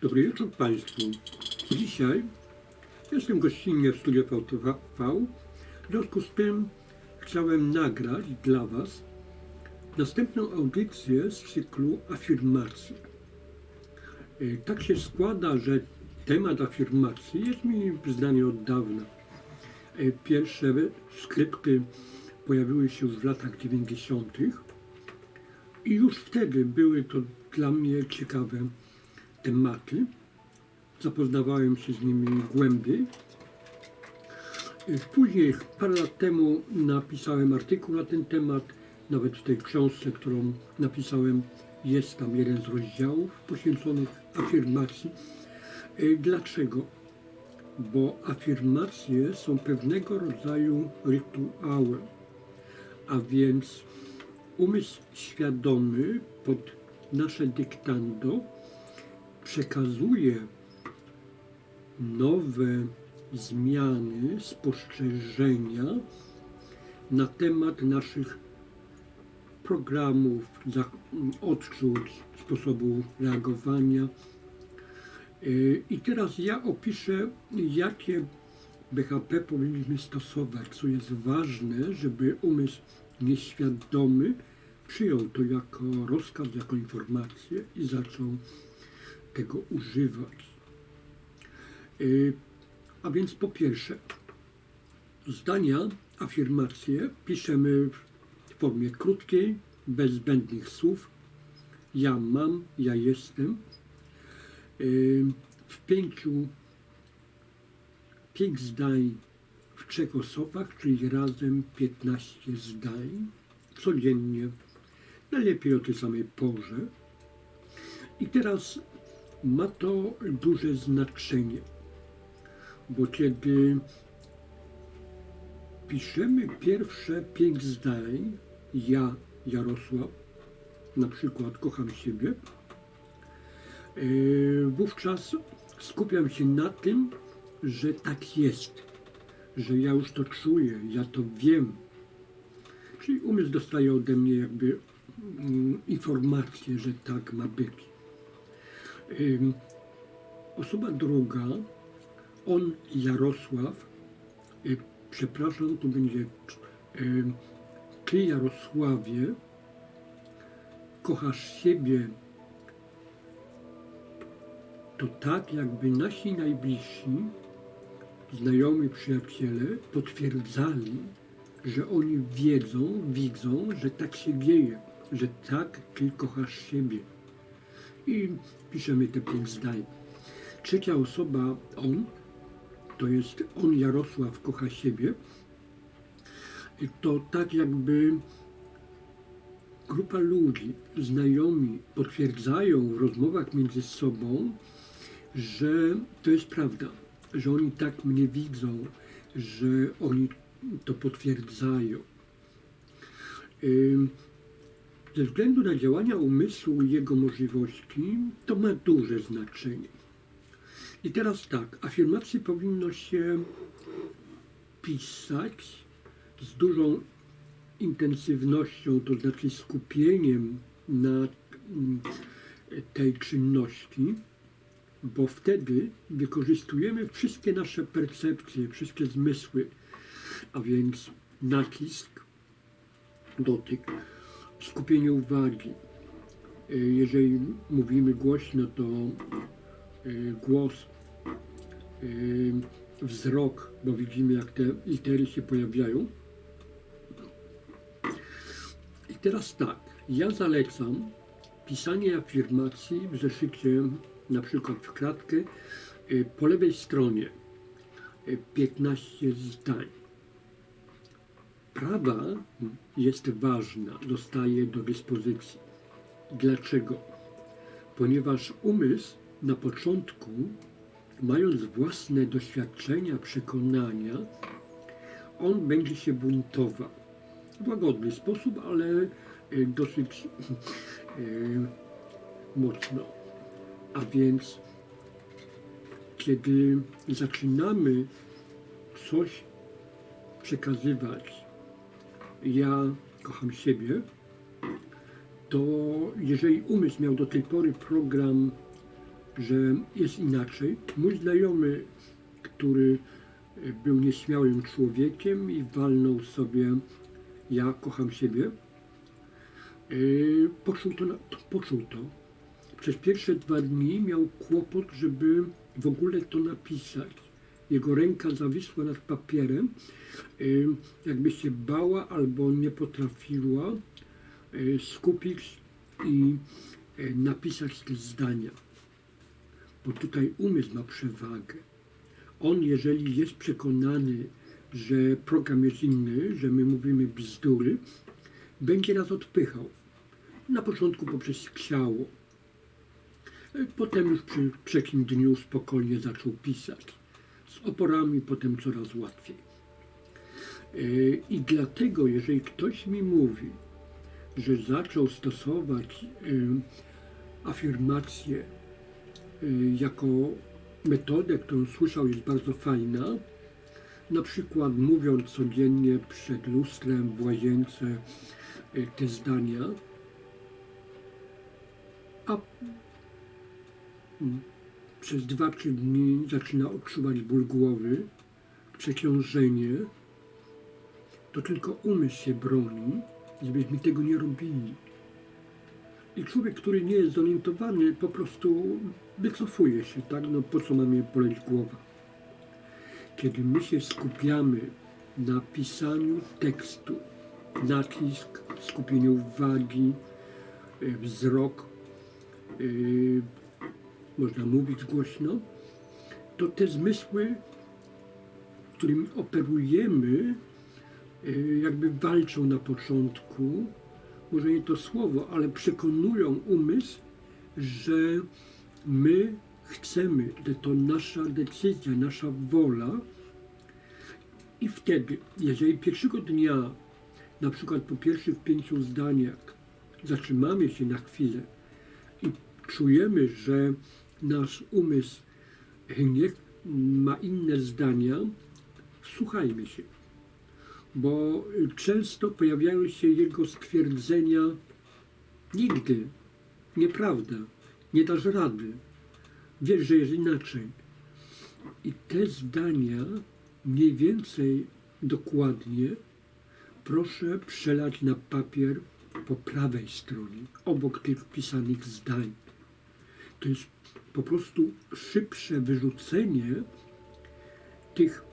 Dobry wieczór Państwu. Dzisiaj jestem gościnnie w studiu VTV. W związku z tym chciałem nagrać dla Was następną audycję z cyklu afirmacji. E, Tak się składa, że temat afirmacji jest mi znany od dawna. E, Pierwsze skrypty pojawiły się w latach 90. I już wtedy były to dla mnie ciekawe tematy. Zapoznawałem się z nimi głębiej. Y, Później, parę lat temu, napisałem artykuł na ten temat. Nawet w tej książce, którą napisałem, jest tam jeden z rozdziałów poświęconych afirmacji. Y, Dlaczego? Bo afirmacje są pewnego rodzaju rytuałem, a więc umysł świadomy pod nasze dyktando przekazuje nowe zmiany, spostrzeżenia na temat naszych programów, odczuć, sposobu reagowania. Yy, I teraz ja opiszę, jakie BHP powinniśmy stosować, co jest ważne, żeby umysł nieświadomy przyjął to jako rozkaz, jako informację i zaczął tego używać. Yy, A więc po pierwsze, zdania, afirmacje piszemy w formie krótkiej, bez zbędnych słów. Ja mam, ja jestem. Yy, W pięciu, pięć zdań w trzech osobach, czyli razem 15 zdań codziennie, najlepiej o tej samej porze. I teraz ma to duże znaczenie, bo kiedy piszemy pierwsze pięć zdań, ja, Jarosław, na przykład kocham siebie, yy, wówczas skupiam się na tym, że tak jest, że ja już to czuję, ja to wiem. Czyli umysł dostaje ode mnie jakby mm, informację, że tak ma być. Osoba druga, on Jarosław, y, przepraszam, to będzie ty Jarosławie, kochasz siebie, to tak jakby nasi najbliżsi, znajomi, przyjaciele potwierdzali, że oni wiedzą, widzą, że tak się dzieje, że tak ty kochasz siebie. I piszemy te pięć zdań. Trzecia osoba, on, to jest on Jarosław kocha siebie. To tak jakby grupa ludzi, znajomi potwierdzają w rozmowach między sobą, że to jest prawda, że oni tak mnie widzą, że oni to potwierdzają. Ze względu na działania umysłu i jego możliwości, to ma duże znaczenie. I teraz tak, afirmacje powinno się pisać z dużą intensywnością, to znaczy skupieniem na mm, tej czynności, bo wtedy wykorzystujemy wszystkie nasze percepcje, wszystkie zmysły, a więc nacisk, dotyk, skupienie uwagi. Y, Jeżeli mówimy głośno, to y, głos, y, wzrok, bo widzimy jak te litery się pojawiają. I teraz tak, ja zalecam pisanie afirmacji w zeszycie, na przykład w kratkę, po lewej stronie y, 15 zdań. Prawa jest ważna, dostaje do dyspozycji. Dlaczego? Ponieważ umysł na początku, mając własne doświadczenia, przekonania, on będzie się buntował. W łagodny sposób, ale y, dosyć y, mocno. A więc, kiedy zaczynamy coś przekazywać, ja kocham siebie, to jeżeli umysł miał do tej pory program, że jest inaczej. Mój znajomy, który y, był nieśmiałym człowiekiem i walnął sobie ja kocham siebie, y, poczuł to, poczuł to. Przez pierwsze dwa dni miał kłopot, żeby w ogóle to napisać. Jego ręka zawisła nad papierem, jakby się bała albo nie potrafiła y, skupić i y, napisać te zdania. Bo tutaj umysł ma przewagę. On, jeżeli jest przekonany, że program jest inny, że my mówimy bzdury, będzie nas odpychał. Na początku poprzez ciało. Y, Potem już przy trzecim dniu spokojnie zaczął pisać. Z oporami potem coraz łatwiej. Y, I dlatego, jeżeli ktoś mi mówi, że zaczął stosować y, afirmację y, jako metodę, którą słyszał jest bardzo fajna, na przykład mówiąc codziennie przed lustrem w łazience te zdania, a mm, przez dwa, trzy dni zaczyna odczuwać ból głowy, przeciążenie, to tylko umysł się broni, żebyśmy tego nie robili. I człowiek, który nie jest zorientowany, po prostu wycofuje się, tak? No po co mamy boleć głowa? Kiedy my się skupiamy na pisaniu tekstu, nacisk, skupienie uwagi, y, wzrok, y, można mówić głośno, to te zmysły, którymi operujemy, y, jakby walczą na początku, może nie to słowo, ale przekonują umysł, że my chcemy, że to nasza decyzja, nasza wola. I wtedy, jeżeli pierwszego dnia, na przykład po pierwszych pięciu zdaniach, zatrzymamy się na chwilę i czujemy, że nasz umysł nie ma inne zdania, wsłuchajmy się bo często pojawiają się jego stwierdzenia nigdy, nieprawda, nie dasz rady, wiesz, że jest inaczej. I te zdania mniej więcej dokładnie proszę przelać na papier po prawej stronie, obok tych wpisanych zdań. To jest po prostu szybsze wyrzucenie tych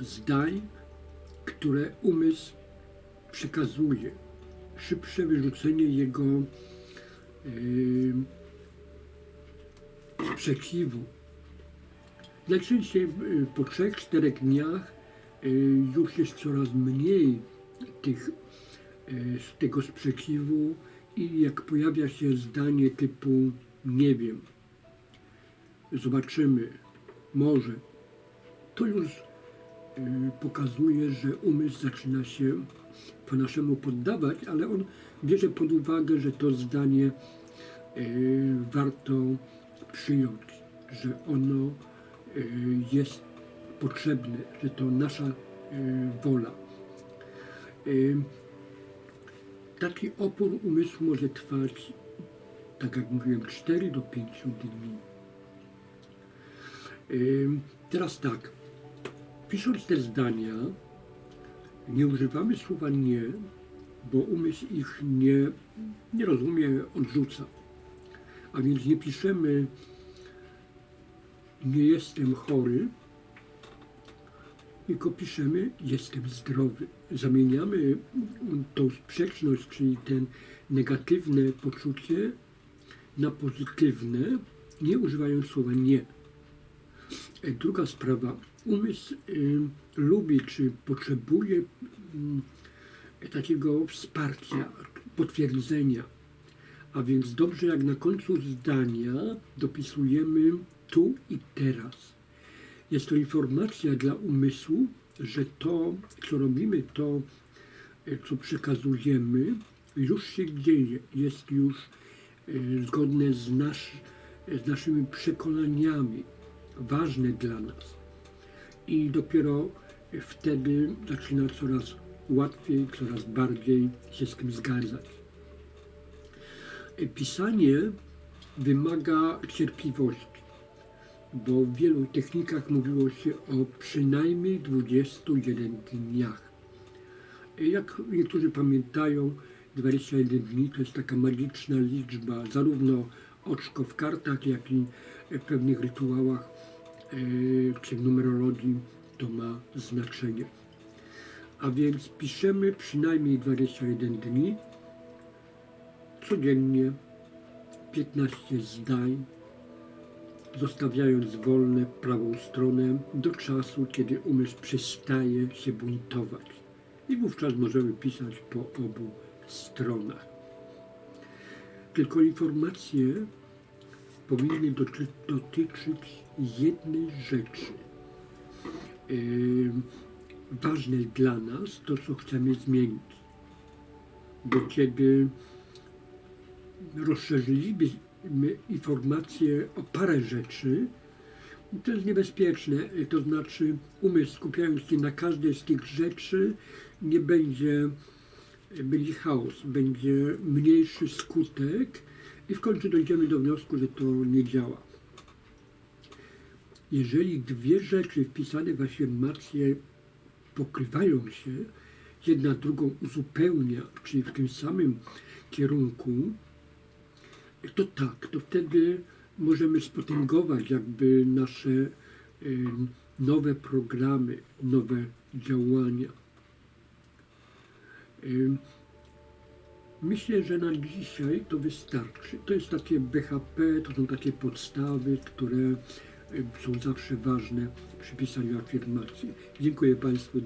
zdań, które umysł przekazuje. Szybsze wyrzucenie jego yy, sprzeciwu. Najczęściej yy, po trzech, czterech dniach yy, już jest coraz mniej tych, yy, tego sprzeciwu i jak pojawia się zdanie typu nie wiem, zobaczymy, może, to już y, pokazuje, że umysł zaczyna się po naszemu poddawać, ale on bierze pod uwagę, że to zdanie y, warto przyjąć, że ono y, jest potrzebne, że to nasza wola. Taki opór umysłu może trwać, tak jak mówiłem, 4 do 5 dni. Teraz tak, pisząc te zdania, nie używamy słowa nie, bo umysł ich nie, nie rozumie, odrzuca. A więc nie piszemy nie jestem chory, tylko piszemy jestem zdrowy. Zamieniamy tą sprzeczność, czyli ten negatywne poczucie na pozytywne, nie używając słowa nie. E, Druga sprawa. Umysł y, lubi czy potrzebuje y, takiego wsparcia, potwierdzenia. A więc dobrze, jak na końcu zdania dopisujemy tu i teraz. Jest to informacja dla umysłu, że to, co robimy, to, y, co przekazujemy, już się dzieje, jest już zgodne z, nasz, z naszymi przekonaniami, ważne dla nas. I dopiero wtedy zaczyna coraz łatwiej, coraz bardziej się z tym zgadzać. E, Pisanie wymaga cierpliwości, bo w wielu technikach mówiło się o przynajmniej 21 dniach. Jak niektórzy pamiętają, 21 dni to jest taka magiczna liczba, zarówno oczko w kartach, jak i w pewnych rytuałach e, czy numerologii to ma znaczenie. A więc piszemy przynajmniej 21 dni, codziennie 15 zdań, zostawiając wolne prawą stronę do czasu, kiedy umysł przestaje się buntować. I wówczas możemy pisać po obu stronach. Tylko informacje powinny doty- dotyczyć jednej rzeczy. Ważnej dla nas to, co chcemy zmienić. Bo kiedy rozszerzylibyśmy informacje o parę rzeczy, to jest niebezpieczne. To znaczy, umysł skupiając się na każdej z tych rzeczy, nie będzie, będzie chaos, będzie mniejszy skutek i w końcu dojdziemy do wniosku, że to nie działa. Jeżeli dwie rzeczy wpisane w afirmację pokrywają się, jedna drugą uzupełnia, czyli w tym samym kierunku, to tak, to wtedy możemy spotęgować jakby nasze y, nowe programy, nowe działania. Myślę, że na dzisiaj to wystarczy. To jest takie BHP, to są takie podstawy, które są zawsze ważne przy pisaniu afirmacji. Dziękuję Państwu.